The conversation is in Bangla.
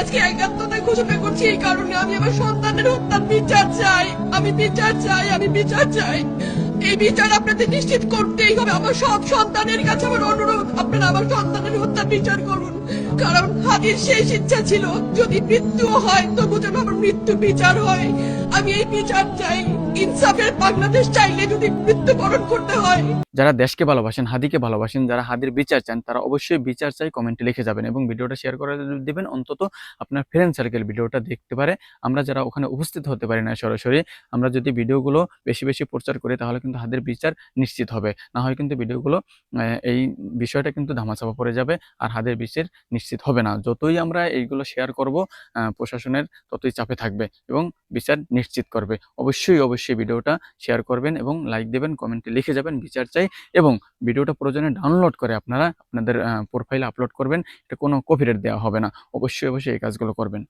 আজকে একাত্মতা ঘোষণা করছি এই কারণে আমি আমার সন্তানের হত্যার বিচার চাই। আমি বিচার চাই, আমি বিচার চাই। এই বিচার আপনাদের নিশ্চিত করতেই হবে। আমার সব সন্তানের কাছে আমার অনুরোধ, আপনারা আমার সন্তানের হত্যার বিচার করুন। কারণ হাদির শেষ ইচ্ছা ছিল, যদি মৃত্যু হয় তবু যেন আমার মৃত্যু বিচার হয়। আমি এই বিচার চাই। ইনসাফের বাংলাদেশ চাইলে যদি মৃত্যুবরণ করতে হয়। যারা দেশকে ভালোবাসেন, হাদিকে ভালোবাসেন, যারা হাদির বিচার চান, তারা অবশ্যই বিচার চাই কমেন্টে লিখে যাবেন এবং ভিডিওটা শেয়ার করে দিবেন। অন্তত আপনার ফ্রেন্ড সার্কেল ভিডিওটা দেখতে পারে। আমরা যারা ওখানে উপস্থিত হতে পারি না সরাসরি, আমরা যদি ভিডিওগুলো বেশি বেশি প্রচার করি, তাহলে কিন্তু হাদির বিচার নিশ্চিত হবে। না হয় কিন্তু ভিডিওগুলো এই বিষয়টা কিন্তু ধামাচাপা পড়ে যাবে, আর হাদের বিচার নিশ্চিত হবে না। যতই আমরা এইগুলো শেয়ার করব প্রশাসনের ততই চাপে থাকবে এবং বিচার নিশ্চিত করবে। অবশ্যই অবশ্যই ভিডিওটা শেয়ার করবেন এবং লাইক দেবেন কমেন্টে লিখে যাবেন বিচার চাই এবং ভিডিওটা প্রয়োজনে ডাউনলোড করে আপনারা আপনাদের প্রোফাইলে আপলোড করবেন। এটা কোনো কপিরাইট দেওয়া হবে না। অবশ্যই অবশ্যই এই কাজগুলো করবেন।